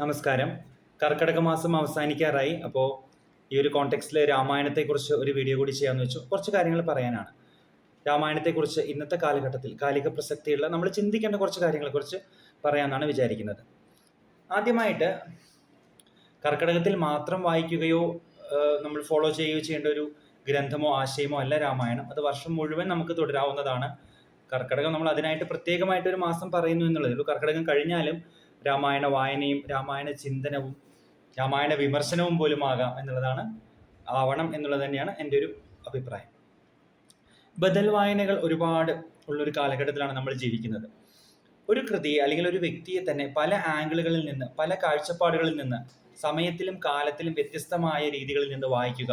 നമസ്കാരം. കർക്കിടക മാസം അവസാനിക്കാറായി. അപ്പോൾ ഈ ഒരു കോണ്ടെക്സ്റ്റിൽ രാമായണത്തെക്കുറിച്ച് ഒരു വീഡിയോ കൂടി ചെയ്യാമെന്ന് വെച്ചു. കുറച്ച് കാര്യങ്ങൾ പറയാനാണ്. രാമായണത്തെക്കുറിച്ച് ഇന്നത്തെ കാലഘട്ടത്തിൽ കാലിക പ്രസക്തിയുള്ള നമ്മൾ ചിന്തിക്കേണ്ട കുറച്ച് കാര്യങ്ങളെക്കുറിച്ച് പറയാമെന്നാണ് വിചാരിക്കുന്നത്. ആദ്യമായിട്ട് കർക്കിടകത്തിൽ മാത്രം വായിക്കുകയോ നമ്മൾ ഫോളോ ചെയ്യുകയോ ചെയ്യേണ്ട ഒരു ഗ്രന്ഥമോ ആശയമോ അല്ല രാമായണം. അത് വർഷം മുഴുവൻ നമുക്ക് തുടരാവുന്നതാണ് കർക്കിടകം. നമ്മൾ അതിനായിട്ട് പ്രത്യേകമായിട്ട് ഒരു മാസം പറയുന്നു എന്നുള്ളതേ ഉള്ളൂ. കർക്കിടകം കഴിഞ്ഞാലും രാമായണ വായനയും രാമായണ ചിന്തനവും രാമായണ വിമർശനവും പോലും ആകാം എന്നുള്ളതാണ് ആവണം എന്നുള്ളത് തന്നെയാണ് എന്റെ ഒരു അഭിപ്രായം. ബദൽ വായനകൾ ഒരുപാട് ഉള്ളൊരു കാലഘട്ടത്തിലാണ് നമ്മൾ ജീവിക്കുന്നത്. ഒരു കൃതിയെ അല്ലെങ്കിൽ ഒരു വ്യക്തിയെ തന്നെ പല ആംഗിളുകളിൽ നിന്ന് പല കാഴ്ചപ്പാടുകളിൽ നിന്ന് സമയത്തിലും കാലത്തിലും വ്യത്യസ്തമായ രീതികളിൽ നിന്ന് വായിക്കുക.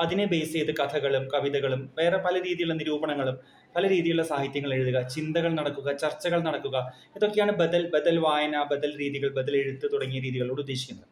അതിനെ ബേസ് ചെയ്ത് കഥകളും കവിതകളും വേറെ പല രീതിയിലുള്ള നിരൂപണങ്ങളും പല രീതിയിലുള്ള സാഹിത്യങ്ങൾ എഴുതുക ചിന്തകൾ നടക്കുക ചർച്ചകൾ നടക്കുക. ഇതൊക്കെയാണ് ബദൽ ബദൽ വായന ബദൽ രീതികൾ ബദൽ എഴുത്ത് തുടങ്ങിയ രീതികളോട് ഉദ്ദേശിക്കുന്നത്.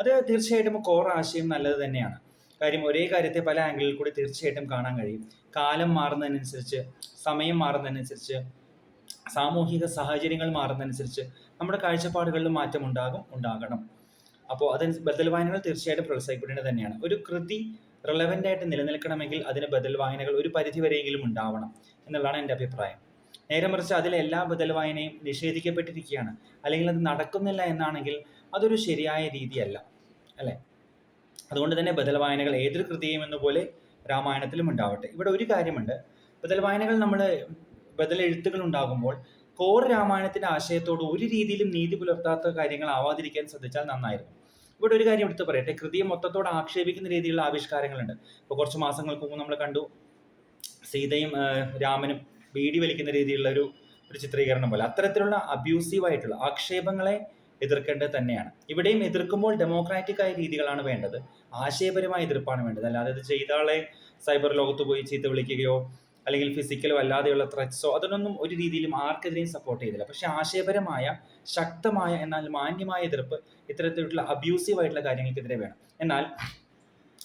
അത് തീർച്ചയായിട്ടും കോർ ആശയം നല്ലത് തന്നെയാണ്. കാര്യം ഒരേ കാര്യത്തെ പല ആംഗിളിൽ കൂടി തീർച്ചയായിട്ടും കാണാൻ കഴിയും. കാലം മാറുന്നതിനനുസരിച്ച് സമയം മാറുന്നതിനനുസരിച്ച് സാമൂഹിക സാഹചര്യങ്ങൾ മാറുന്നതനുസരിച്ച് നമ്മുടെ കാഴ്ചപ്പാടുകളിലും മാറ്റം ഉണ്ടാകും ഉണ്ടാകണം. അപ്പോൾ അത് ബദൽ വായനകൾ തീർച്ചയായിട്ടും പ്രോത്സാഹിപ്പിക്കേണ്ടത് തന്നെയാണ്. ഒരു കൃതി റിലവന്റ് ആയിട്ട് നിലനിൽക്കണമെങ്കിൽ അതിന് ബദൽ വായനകൾ ഒരു പരിധി വരെയെങ്കിലും ഉണ്ടാവണം എന്നുള്ളതാണ് എന്റെ അഭിപ്രായം. നേരെ മറിച്ച് അതിലെ എല്ലാ ബദൽ വായനയും നിഷേധിക്കപ്പെട്ടിരിക്കുകയാണ്. അല്ലെങ്കിൽ അത് നടക്കുന്നില്ല എന്നാണെങ്കിൽ അതൊരു ശരിയായ രീതിയല്ല. അല്ലേ? അതുകൊണ്ട് തന്നെ ബദൽ വായനകൾ ഏതൊരു കൃതിയും എന്ന പോലെ രാമായണത്തിലും ഉണ്ടാവട്ടെ. ഇവിടെ ഒരു കാര്യമുണ്ട്. ബദൽ വായനകൾ നമ്മൾ ബദൽ എഴുത്തുകൾ ഉണ്ടാകുമ്പോൾ കോർ രാമായണത്തിന്റെ ആശയത്തോട് ഒരു രീതിയിലും നീതി പുലർത്താത്ത കാര്യങ്ങൾ ആവാതിരിക്കാൻ ശ്രദ്ധിച്ചാൽ നന്നായിരുന്നു. ഇവിടെ ഒരു കാര്യം എടുത്ത് പറയട്ടെ. കൃതിയെ മൊത്തത്തോട് ആക്ഷേപിക്കുന്ന രീതിയിലുള്ള ആവിഷ്കാരങ്ങളുണ്ട്. ഇപ്പോൾ കുറച്ച് മാസങ്ങൾക്ക് മുമ്പ് നമ്മൾ കണ്ടു. സീതയും രാമനും ബീഡി വലിക്കുന്ന രീതിയിലുള്ള ഒരു ഒരു ചിത്രീകരണം പോലെ. അത്തരത്തിലുള്ള അബ്യൂസീവ് ആയിട്ടുള്ള ആക്ഷേപങ്ങളെ എതിർക്കേണ്ടത് തന്നെയാണ്. ഇവിടെയും എതിർക്കുമ്പോൾ ഡെമോക്രാറ്റിക് ആയ രീതികളാണ് വേണ്ടത്. ആശയപരമായ എതിർപ്പാണ് വേണ്ടത്. അല്ലാതെ ഇത് ചെയ്ത സൈബർ ലോകത്ത് പോയി ചീത്ത വിളിക്കുകയോ അല്ലെങ്കിൽ ഫിസിക്കലോ അല്ലാതെയുള്ള ത്രെറ്റ്സോ അതിനൊന്നും ഒരു രീതിയിലും ആർക്കെതിരെയും സപ്പോർട്ട് ചെയ്തില്ല. പക്ഷെ ആശയപരമായ ശക്തമായ എന്നാൽ മാന്യമായ എതിർപ്പ് ഇത്തരത്തിലുള്ള അബ്യൂസീവ് ആയിട്ടുള്ള കാര്യങ്ങൾക്കെതിരെ വേണം. എന്നാൽ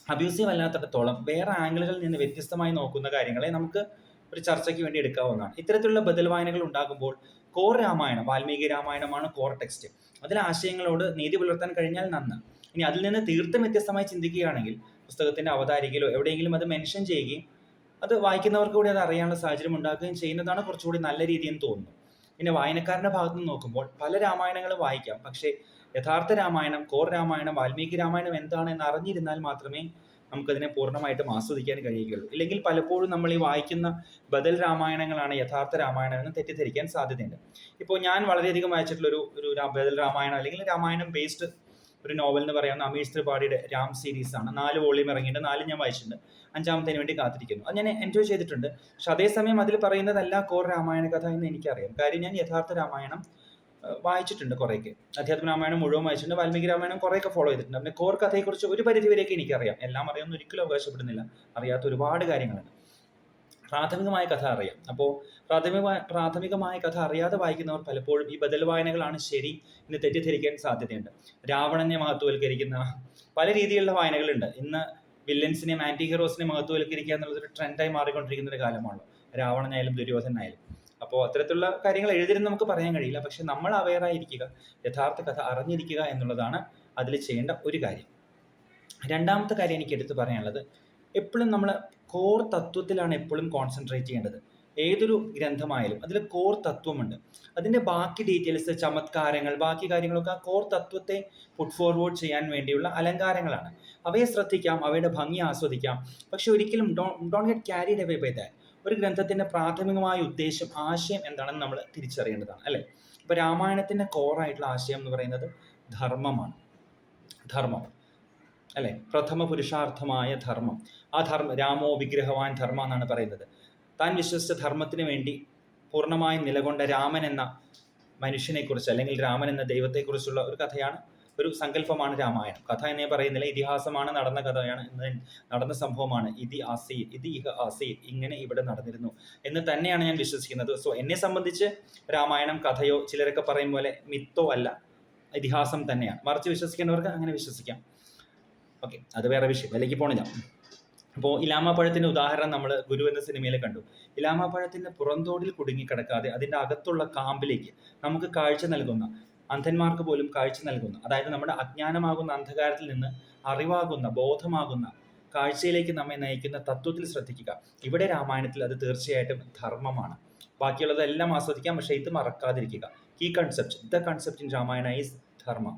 അബ്യൂസീവ് അല്ലാത്തിടത്തോളം വേറെ ആംഗിളുകളിൽ നിന്ന് വ്യത്യസ്തമായി നോക്കുന്ന കാര്യങ്ങളെ നമുക്ക് ഒരു ചർച്ചയ്ക്ക് വേണ്ടി എടുക്കാവുന്നതാണ്. ഇത്തരത്തിലുള്ള ബദൽ വായനകൾ ഉണ്ടാകുമ്പോൾ കോർ രാമായണം വാൽമീകി രാമായണമാണ് കോർ ടെക്സ്റ്റ് അതിലെ ആശയങ്ങളോട് നീതി പുലർത്താൻ കഴിഞ്ഞാൽ നന്ന്. ഇനി അതിൽ നിന്ന് തീർത്തും വ്യത്യസ്തമായി ചിന്തിക്കുകയാണെങ്കിൽ പുസ്തകത്തിന്റെ അവതാരികയിലോ എവിടെയെങ്കിലും അത് മെൻഷൻ ചെയ്യുകയും അത് വായിക്കുന്നവർക്ക് കൂടി അത് അറിയാനുള്ള സാഹചര്യം ഉണ്ടാക്കുകയും ചെയ്യുന്നതാണ് കുറച്ചുകൂടി നല്ല രീതിയെന്ന് തോന്നുന്നു. പിന്നെ വായനക്കാരന്റെ ഭാഗത്ത് നിന്ന് നോക്കുമ്പോൾ പല രാമായണങ്ങളും വായിക്കാം. പക്ഷേ യഥാർത്ഥ രാമായണം കോർ രാമായണം വാൽമീകി രാമായണം എന്താണ് എന്ന് അറിഞ്ഞിരുന്നാൽ മാത്രമേ നമുക്കതിനെ പൂർണമായിട്ടും ആസ്വദിക്കാൻ കഴിയുകയുള്ളൂ. ഇല്ലെങ്കിൽ പലപ്പോഴും നമ്മൾ ഈ വായിക്കുന്ന ബദൽ രാമായണങ്ങളാണ് യഥാർത്ഥ രാമായണം എന്ന് തെറ്റിദ്ധരിക്കാൻ സാധ്യതയുണ്ട്. ഇപ്പോൾ ഞാൻ വളരെയധികം വായിച്ചിട്ടുള്ള ഒരു ഒരു ബദൽ രാമായണം അല്ലെങ്കിൽ രാമായണം ബേസ്ഡ് ഒരു നോവൽ എന്ന് പറയുന്ന അമീഷ് ത്രിപാഠിയുടെ രാം സീരീസ് ആണ്. നാല് വോളിയം ഇറങ്ങിയിട്ടുണ്ട്. നാല് ഞാൻ വായിച്ചിട്ടുണ്ട്. അഞ്ചാമത്തേന് വേണ്ടി കാത്തിരിക്കുന്നു. അത് ഞാൻ എൻജോയ് ചെയ്തിട്ടുണ്ട്. പക്ഷെ അതേസമയം അതിൽ പറയുന്നതല്ല കോർ രാമായണ കഥ എന്ന് എനിക്കറിയാം. കാര്യം ഞാൻ യഥാർത്ഥ രാമായണം വായിച്ചിട്ടുണ്ട് കുറേയൊക്കെ. അധ്യാത്മ രാമായണം മുഴുവൻ വായിച്ചിട്ടുണ്ട്. വാൽമീകി രാമായണം കുറേയൊക്കെ ഫോളോ ചെയ്തിട്ടുണ്ട്. പിന്നെ കോർ കഥയെക്കുറിച്ച് ഒരു പരിധി വരെയൊക്കെ എനിക്കറിയാം. എല്ലാം അറിയാമെന്ന് ഒരിക്കലും അവകാശപ്പെടുന്നില്ല. അറിയാത്ത ഒരുപാട് കാര്യങ്ങളുണ്ട്. പ്രാഥമികമായ കഥ അറിയാം. അപ്പോൾ പ്രാഥമിക പ്രാഥമികമായ കഥ അറിയാതെ വായിക്കുന്നവർ പലപ്പോഴും ഈ ബദൽ വായനകളാണ് ശരി എന്ന് തെറ്റിദ്ധരിക്കാൻ സാധ്യതയുണ്ട്. രാവണനെ മഹത്വവൽക്കരിക്കുന്ന പല രീതിയിലുള്ള വായനകളുണ്ട്. ഇന്ന് വില്ലൻസിനെയും ആന്റി ഹീറോസിനെ മഹത്വവൽക്കരിക്കുക എന്നുള്ളത് ഒരു ട്രെൻഡായി മാറിക്കൊണ്ടിരിക്കുന്ന ഒരു കാലമാണല്ലോ. രാവണനായാലും ദുര്യോധനായാലും അപ്പോൾ അത്തരത്തിലുള്ള കാര്യങ്ങൾ എഴുതിരുന്ന് നമുക്ക് പറയാൻ കഴിയില്ല. പക്ഷെ നമ്മൾ അവെയർ ആയിരിക്കുക യഥാർത്ഥ കഥ അറിഞ്ഞിരിക്കുക എന്നുള്ളതാണ് അതിൽ ചെയ്യേണ്ട ഒരു കാര്യം. രണ്ടാമത്തെ കാര്യം എനിക്ക് എടുത്തു പറയാനുള്ളത് എപ്പോഴും നമ്മൾ കോർ തത്വത്തിലാണ് എപ്പോഴും കോൺസെൻട്രേറ്റ് ചെയ്യേണ്ടത്. ഏതൊരു ഗ്രന്ഥമായാലും അതിൽ കോർ തത്വമുണ്ട്. അതിന്റെ ബാക്കി ഡീറ്റെയിൽസ് ചമത്കാരങ്ങൾ ബാക്കി കാര്യങ്ങളൊക്കെ ആ കോർ തത്വത്തെ പുട്ട് ഫോർവേഡ് ചെയ്യാൻ വേണ്ടിയുള്ള അലങ്കാരങ്ങളാണ്. അവയെ ശ്രദ്ധിക്കാം അവയുടെ ഭംഗി ആസ്വദിക്കാം. പക്ഷെ ഒരിക്കലും do don't get carried away by that ഒരു ഗ്രന്ഥത്തിന്റെ പ്രാഥമികമായ ഉദ്ദേശം ആശയം എന്താണെന്ന് നമ്മൾ തിരിച്ചറിയേണ്ടതാണ് അല്ലേ? ഇപ്പോൾ രാമായണത്തിന്റെ കോറായിട്ടുള്ള ആശയം എന്ന് പറയുന്നത് ധർമ്മമാണ്. ധർമ്മം. അല്ലെ? പ്രഥമ പുരുഷാർത്ഥമായ ധർമ്മം. ആ ധർമ്മ രാമോ വിഗ്രഹവാൻ ധർമ്മ എന്നാണ് പറയുന്നത്. താൻ വിശ്വസിച്ച ധർമ്മത്തിന് വേണ്ടി പൂർണമായും നിലകൊണ്ട രാമൻ എന്ന മനുഷ്യനെക്കുറിച്ച് അല്ലെങ്കിൽ രാമൻ എന്ന ദൈവത്തെക്കുറിച്ചുള്ള ഒരു കഥയാണ് ഒരു സങ്കല്പമാണ് രാമായണം. കഥ എന്നേ പറയുന്നില്ല. ഇതിഹാസമാണ് നടന്ന കഥയാണ് നടന്ന സംഭവമാണ്. ഇതി ആസി ഇത് ഇഹ ആസി ഇങ്ങനെ ഇവിടെ നടന്നിരുന്നു എന്ന് തന്നെയാണ് ഞാൻ വിശ്വസിക്കുന്നത്. സോ എന്നെ സംബന്ധിച്ച് രാമായണം കഥയോ ചിലരൊക്കെ പറയും പോലെ മിത്തോ അല്ല. ഇതിഹാസം തന്നെയാണ്. മറിച്ച് വിശ്വസിക്കേണ്ടവർക്ക് അങ്ങനെ വിശ്വസിക്കാം. ഓക്കെ അത് വേറെ വിഷയം. അതിലേക്ക് പോണില്ല അപ്പോൾ ഇലാമാപ്പഴത്തിന്റെ ഉദാഹരണം നമ്മൾ ഗുരു എന്ന സിനിമയിൽ കണ്ടു. ഇലാമാപ്പഴത്തിന്റെ പുറന്തോടിൽ കുടുങ്ങിക്കിടക്കാതെ അതിന്റെ അകത്തുള്ള കാമ്പിലേക്ക് നമുക്ക് കാഴ്ച നൽകുന്ന അന്ധന്മാർക്ക് പോലും കാഴ്ച നൽകുന്ന അതായത് നമ്മുടെ അജ്ഞാനമാകുന്ന അന്ധകാരത്തിൽ നിന്ന് അറിവാകുന്ന ബോധമാകുന്ന കാഴ്ചയിലേക്ക് നമ്മെ നയിക്കുന്ന തത്വത്തിൽ ശ്രദ്ധിക്കുക. ഇവിടെ രാമായണത്തിൽ അത് തീർച്ചയായിട്ടും ധർമ്മമാണ്. ബാക്കിയുള്ളതെല്ലാം ആസ്വദിക്കാം പക്ഷേ ഇത് മറക്കാതിരിക്കുക. Key concept the concept in Ramayana is dharma.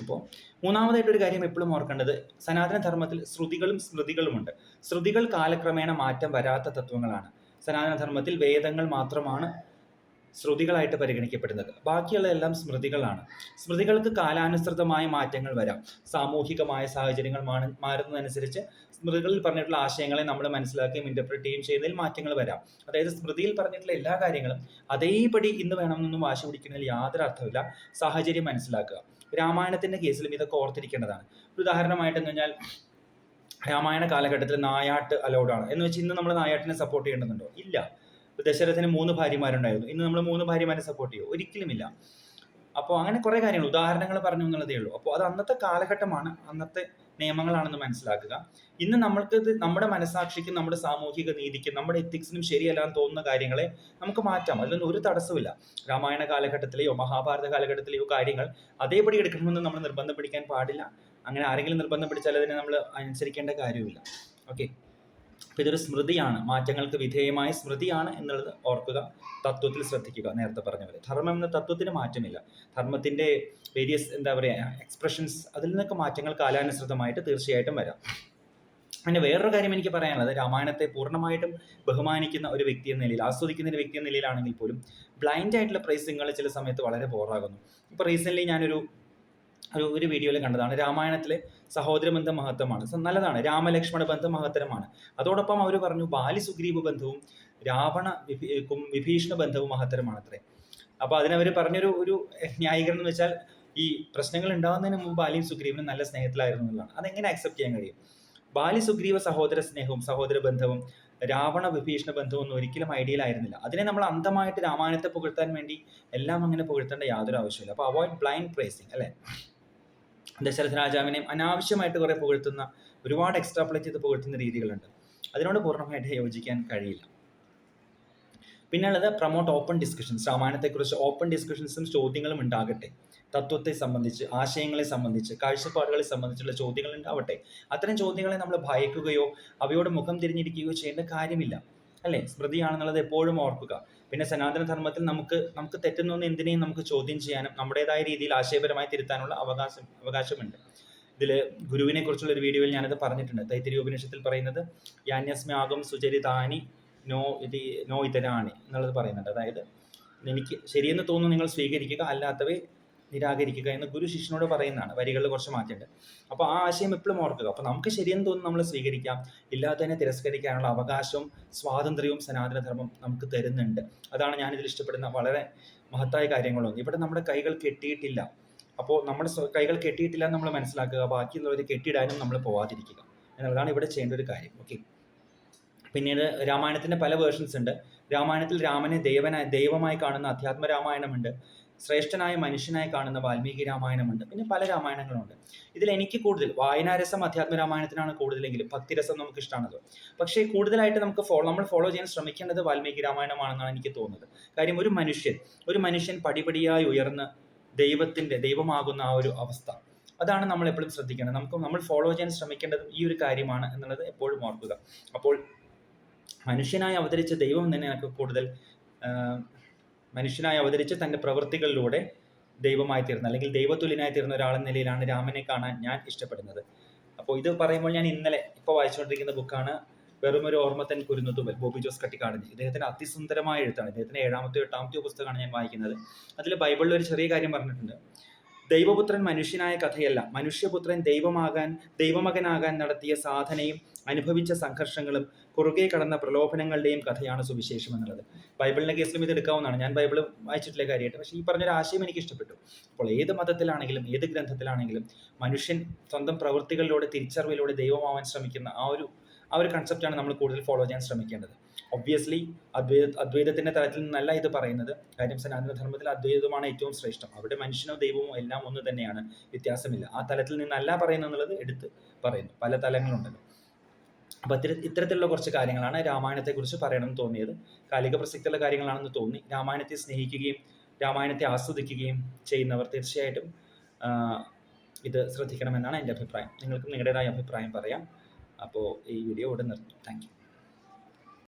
അപ്പോൾ മൂന്നാമതായിട്ടൊരു കാര്യം എപ്പോഴും ഓർക്കേണ്ടത് സനാതന ധർമ്മത്തിൽ ശ്രുതികളും സ്മൃതികളുമുണ്ട്. ശ്രുതികൾ കാലക്രമേണ മാറ്റം വരാത്ത തത്വങ്ങളാണ്. സനാതന ധർമ്മത്തിൽ വേദങ്ങൾ മാത്രമാണ് ശ്രുതികളായിട്ട് പരിഗണിക്കപ്പെടുന്നത്. ബാക്കിയുള്ള എല്ലാം സ്മൃതികളാണ്. സ്മൃതികൾക്ക് കാലാനുസൃതമായ മാറ്റങ്ങൾ വരാം. സാമൂഹികമായ സാഹചര്യങ്ങൾ മാറുന്നതനുസരിച്ച് സ്മൃതികളിൽ പറഞ്ഞിട്ടുള്ള ആശയങ്ങളെ നമ്മൾ മനസ്സിലാക്കുകയും ഇന്റർപ്രറ്റ് ചെയ്യുകയും ചെയ്യുന്നതിൽ മാറ്റങ്ങൾ വരാം. അതായത് സ്മൃതിയിൽ പറഞ്ഞിട്ടുള്ള എല്ലാ കാര്യങ്ങളും അതേപടി ഇന്ന് വേണമെന്നൊന്നും വാശി പിടിക്കുന്നതിൽ യാതൊരു അർത്ഥമില്ല സാഹചര്യം മനസ്സിലാക്കുക. രാമായണത്തിന്റെ കേസിലും ഇതൊക്കെ ഓർത്തിരിക്കേണ്ടതാണ്. ഉദാഹരണമായിട്ട് എന്ന് പറഞ്ഞാൽ രാമായണ കാലഘട്ടത്തിൽ നായാട്ട് അലൗഡാണ് എന്ന് വെച്ച് ഇന്ന് നമ്മൾ നായാട്ടിനെ സപ്പോർട്ട് ചെയ്യേണ്ടതുണ്ടോ? ഇല്ല. ദശരഥന് മൂന്ന് ഭാര്യമാരുണ്ടായിരുന്നു. ഇന്ന് നമ്മൾ മൂന്ന് ഭാര്യമാരെ സപ്പോർട്ട് ചെയ്യും. ഒരിക്കലുമില്ല. അപ്പോൾ അങ്ങനെ കുറേ കാര്യങ്ങൾ. ഉദാഹരണങ്ങൾ പറഞ്ഞു എന്നുള്ളതേ ഉള്ളൂ. അപ്പോൾ അത് അന്നത്തെ കാലഘട്ടമാണ്. അന്നത്തെ നിയമങ്ങളാണെന്ന് മനസ്സിലാക്കുക. ഇന്ന് നമ്മൾക്ക് ഇത് നമ്മുടെ മനസാക്ഷിക്കും നമ്മുടെ സാമൂഹിക നീതിക്കും നമ്മുടെ എത്തിക്സിനും ശരിയല്ല എന്ന് തോന്നുന്ന കാര്യങ്ങളെ നമുക്ക് മാറ്റാം. അതിലൊന്നും ഒരു തടസ്സമില്ല രാമായണ കാലഘട്ടത്തിലെയോ മഹാഭാരത കാലഘട്ടത്തിലെയോ കാര്യങ്ങൾ അതേപടി എടുക്കണമെന്ന് നമ്മൾ നിർബന്ധം പിടിക്കാൻ പാടില്ല. അങ്ങനെ ആരെങ്കിലും നിർബന്ധം പിടിച്ചാൽ അതിനെ നമ്മൾ അനുസരിക്കേണ്ട കാര്യമില്ല ഓക്കെ അപ്പോൾ ഇതൊരു സ്മൃതിയാണ്. മാറ്റങ്ങൾക്ക് വിധേയമായ സ്മൃതിയാണ് എന്നുള്ളത് ഓർക്കുക. തത്വത്തിൽ ശ്രദ്ധിക്കുക. നേരത്തെ പറഞ്ഞ പോലെ. ധർമ്മം എന്ന തത്വത്തിന് മാറ്റമില്ല. ധർമ്മത്തിന്റെ വേരിയസ് എന്താ പറയുക എക്സ്പ്രഷൻസ് അതിൽ നിന്നൊക്കെ മാറ്റങ്ങൾ കാലാനുസൃതമായിട്ട് തീർച്ചയായിട്ടും വരാം. പിന്നെ വേറൊരു കാര്യം എനിക്ക് പറയാനുള്ളത്. രാമായണത്തെ പൂർണമായിട്ടും ബഹുമാനിക്കുന്ന ഒരു വ്യക്തി എന്ന നിലയിൽ ആസ്വദിക്കുന്ന ഒരു വ്യക്തി എന്ന നിലയിലാണെങ്കിൽ പോലും ബ്ലൈൻഡ് ആയിട്ടുള്ള പ്രൈസിങ്ങൾ ചില സമയത്ത് വളരെ ബോറാകുന്നു ഇപ്പോൾ റീസെന്റ്ലി ഞാനൊരു ഒരു ഒരു വീഡിയോയിൽ കണ്ടതാണ്. രാമായണത്തിലെ സഹോദര ബന്ധം മഹത്വമാണ് നല്ലതാണ്. രാമലക്ഷ്മണ ബന്ധം മഹത്തരമാണ്. അതോടൊപ്പം അവർ പറഞ്ഞു ബാലി സുഗ്രീവ ബന്ധവും രാവണ വിഭീ വിഭീഷണ ബന്ധവും മഹത്തരമാണ് അത്രേ അപ്പോൾ അതിനവർ പറഞ്ഞൊരു ഒരു ന്യായീകരണം എന്ന് വെച്ചാൽ ഈ പ്രശ്നങ്ങൾ ഉണ്ടാകുന്നതിന് മുമ്പ് ബാലിയും സുഗ്രീവനും നല്ല സ്നേഹത്തിലായിരുന്നു എന്നുള്ളതാണ്. അതെങ്ങനെ അക്സെപ്റ്റ് ചെയ്യാൻ കഴിയും? ബാലി സുഗ്രീവ സഹോദര സ്നേഹവും സഹോദര ബന്ധവും രാവണ വിഭീഷണ ബന്ധവും ഒന്നും ഒരിക്കലും ഐഡിയൽ ആയിരുന്നില്ല. അതിനെ നമ്മൾ അന്ധമായിട്ട് രാമായണത്തെ പുകഴ്ത്താൻ വേണ്ടി എല്ലാം അങ്ങനെ പുകഴ്ത്തേണ്ട യാതൊരു ആവശ്യമില്ല അപ്പോൾ അവോയ്ഡ് ബ്ലൈൻഡ് പ്രേസിങ് അല്ലേ? ദശരഥ രാജാവിനെയും അനാവശ്യമായിട്ട് കുറെ പുകഴ്ത്തുന്ന ഒരുപാട് എക്സ്ട്രാപ്ലേറ്റ് ചെയ്ത് പുകഴ്ത്തുന്ന രീതികളുണ്ട്. അതിനോട് പൂർണമായിട്ട് യോജിക്കാൻ കഴിയില്ല. പിന്നെ ഉള്ളത് പ്രൊമോട്ട് ഓപ്പൺ ഡിസ്കഷൻസ് രാമായണത്തെക്കുറിച്ച് ഓപ്പൺ ഡിസ്കഷൻസും ചോദ്യങ്ങളും ഉണ്ടാകട്ടെ. തത്വത്തെ സംബന്ധിച്ച് ആശയങ്ങളെ സംബന്ധിച്ച് കാഴ്ചപ്പാടുകളെ സംബന്ധിച്ചുള്ള ചോദ്യങ്ങൾ ഉണ്ടാവട്ടെ. അത്തരം ചോദ്യങ്ങളെ നമ്മൾ ഭയക്കുകയോ അവയോട് മുഖം തിരിഞ്ഞിരിക്കുകയോ ചെയ്യേണ്ട കാര്യമില്ല. അല്ലേ? സ്മൃതിയാണെന്നുള്ളത് എപ്പോഴും ഓർക്കുക. പിന്നെ സനാതന ധർമ്മത്തിൽ നമുക്ക് നമുക്ക് തെറ്റുന്ന എന്തിനേയും നമുക്ക് ചോദ്യം ചെയ്യാനും നമ്മുടേതായ രീതിയിൽ ആശയപരമായി തിരുത്താനുള്ള അവകാശം അവകാശമുണ്ട്. ഇതിൽ ഗുരുവിനെ കുറിച്ചുള്ള ഒരു വീഡിയോയിൽ ഞാനത് പറഞ്ഞിട്ടുണ്ട്. തൈത്തിരി ഉപനിഷത്തിൽ പറയുന്നത് യാന്യസ്മ്യാഗം സുചരിതാനി നോ ഇതി നോ ഇതരാണി എന്നുള്ളത് പറയുന്നുണ്ട്. അതായത് എനിക്ക് ശരിയെന്ന് തോന്നുന്നു നിങ്ങൾ സ്വീകരിക്കുക അല്ലാത്തവയെ നിരാകരിക്കുക എന്ന് ഗുരു ശിഷ്യനോട് പറയുന്നതാണ്. വരികളിൽ കുറച്ച് മാറ്റമുണ്ട്. അപ്പോൾ ആ ആശയം എപ്പോഴും ഓർക്കുക. അപ്പോൾ നമുക്ക് ശരിയെന്ന് തോന്നുന്നു നമ്മൾ സ്വീകരിക്കാം. ഇല്ലാത്തതിനെ തിരസ്കരിക്കാനുള്ള അവകാശവും സ്വാതന്ത്ര്യവും സനാതനധർമ്മം നമുക്ക് തരുന്നുണ്ട്. അതാണ് ഞാനിതിൽ ഇഷ്ടപ്പെടുന്ന വളരെ മഹത്തായ കാര്യങ്ങളൊന്നും ഇവിടെ നമ്മുടെ കൈകൾ കെട്ടിയിട്ടില്ല. അപ്പോൾ നമ്മുടെ കൈകൾ കെട്ടിയിട്ടില്ല എന്ന് നമ്മൾ മനസ്സിലാക്കുക. ബാക്കിയുള്ളവർ കെട്ടിയിടാനും നമ്മൾ പോവാതിരിക്കുക. എന്നുള്ളതാണ് ഇവിടെ ചെയ്യേണ്ട ഒരു കാര്യം. ഓക്കെ. പിന്നീട് രാമായണത്തിന്റെ പല വേർഷൻസ് ഉണ്ട്. രാമായണത്തിൽ രാമനെ ദൈവനായി ദൈവമായി കാണുന്ന അധ്യാത്മ രാമായണമുണ്ട് ശ്രേഷ്ഠനായ മനുഷ്യനായി കാണുന്ന വാൽമീകി രാമായണമുണ്ട്. പിന്നെ പല രാമായണങ്ങളുണ്ട്. ഇതിൽ എനിക്ക് കൂടുതൽ വായനാരസം അധ്യാത്മ രാമായണത്തിനാണ് കൂടുതലെങ്കിലും ഭക്തിരസം നമുക്ക് ഇഷ്ടമാണത് പക്ഷേ കൂടുതലായിട്ട് നമുക്ക് ഫോളോ നമ്മൾ ഫോളോ ചെയ്യാൻ ശ്രമിക്കേണ്ടത് വാൽമീകി രാമായണമാണെന്നാണ് എനിക്ക് തോന്നുന്നത്. കാര്യം ഒരു മനുഷ്യൻ ഒരു മനുഷ്യൻ പടിപടിയായി ഉയർന്ന് ദൈവത്തിന്റെ ദൈവമാകുന്ന ആ ഒരു അവസ്ഥ. അതാണ് നമ്മൾ എപ്പോഴും ശ്രദ്ധിക്കേണ്ടത്. നമുക്ക് നമ്മൾ ഫോളോ ചെയ്യാൻ ശ്രമിക്കേണ്ടത് ഈ ഒരു കാര്യമാണ് എന്നുള്ളത് എപ്പോഴും ഓർക്കുക. അപ്പോൾ മനുഷ്യനായി അവതരിച്ച ദൈവം തന്നെ എനിക്ക് കൂടുതൽ മനുഷ്യനായി അവതരിച്ച് തന്റെ പ്രവൃത്തികളിലൂടെ ദൈവമായി തീർന്ന അല്ലെങ്കിൽ ദൈവത്തുല്യനായി തീർന്ന ഒരാളെന്ന നിലയിലാണ് രാമനെ കാണാൻ ഞാൻ ഇഷ്ടപ്പെടുന്നത്. അപ്പോൾ ഇത് പറയുമ്പോൾ ഞാൻ ഇന്നലെ ഇപ്പോൾ വായിച്ചുകൊണ്ടിരിക്കുന്ന ബുക്കാണ് വെറും ഒരു ഓർമ്മത്തൻ കുരുന്നുതുവൽ ബോബി ജോസ് കട്ടിക്കാടൻ ഇദ്ദേഹത്തിന്റെ അതിസുന്ദരമായ എഴുത്താണ്. ഇദ്ദേഹത്തിന്റെ ഏഴാമത്തെ എട്ടാമത്തെ പുസ്തകമാണ് ഞാൻ വായിക്കുന്നത്. അതിൽ ബൈബിളിൽ ഒരു ചെറിയ കാര്യം പറഞ്ഞിട്ടുണ്ട്. ദൈവപുത്രൻ മനുഷ്യനായ കഥയല്ല മനുഷ്യപുത്രൻ ദൈവമാകാൻ ദൈവമകനാകാൻ നടത്തിയ സാധനയും അനുഭവിച്ച സംഘർഷങ്ങളും കുറുകെ കടന്ന പ്രലോഭനങ്ങളുടെയും കഥയാണ് സുവിശേഷം എന്നുള്ളത്. ബൈബിളിന്റെ കേസിലും ഇത് എടുക്കാവുന്നതാണ്. ഞാൻ ബൈബിൾ വായിച്ചിട്ടില്ല കാര്യമായിട്ട്. പക്ഷേ ഈ പറഞ്ഞൊരു ആശയം എനിക്ക് ഇഷ്ടപ്പെട്ടു. അപ്പോൾ ഏത് മതത്തിലാണെങ്കിലും ഏത് ഗ്രന്ഥത്തിലാണെങ്കിലും മനുഷ്യൻ സ്വന്തം പ്രവൃത്തികളിലൂടെ തിരിച്ചറിവിലൂടെ ദൈവമാവാൻ ശ്രമിക്കുന്ന ആ ഒരു ആ ഒരു കൺസെപ്റ്റാണ് നമ്മൾ കൂടുതൽ ഫോളോ ചെയ്യാൻ ശ്രമിക്കേണ്ടത്. ഒബ്വിയസ്ലി അദ്വൈത അദ്വൈതത്തിന്റെ തലത്തിൽ നിന്നല്ല ഇത് പറയുന്നത്. കാര്യം സനാതന ധർമ്മത്തിൽ അദ്വൈതമാണ് ഏറ്റവും ശ്രേഷ്ഠം. അവിടെ മനുഷ്യനോ ദൈവമോ എല്ലാം ഒന്ന് തന്നെയാണ്. വ്യത്യാസമില്ല. ആ തലത്തിൽ നിന്നല്ല പറയുന്നത് എന്നുള്ളത് എടുത്ത് പറയുന്നു. പല തലങ്ങളുണ്ടല്ലോ. അപ്പോൾ ഇത്തര ഇത്തരത്തിലുള്ള കുറച്ച് കാര്യങ്ങളാണ് രാമായണത്തെക്കുറിച്ച് പറയണമെന്ന് തോന്നിയത്. കാലിക പ്രസക്തിയുള്ള കാര്യങ്ങളാണെന്ന് തോന്നി. രാമായണത്തെ സ്നേഹിക്കുകയും രാമായണത്തെ ആസ്വദിക്കുകയും ചെയ്യുന്നവർ തീർച്ചയായിട്ടും ഇത് ശ്രദ്ധിക്കണമെന്നാണ് എന്റെ അഭിപ്രായം. നിങ്ങൾക്കും നിങ്ങളുടേതായ അഭിപ്രായം പറയാം. അപ്പോൾ ഈ വീഡിയോ ഇവിടെ നിർത്തും താങ്ക്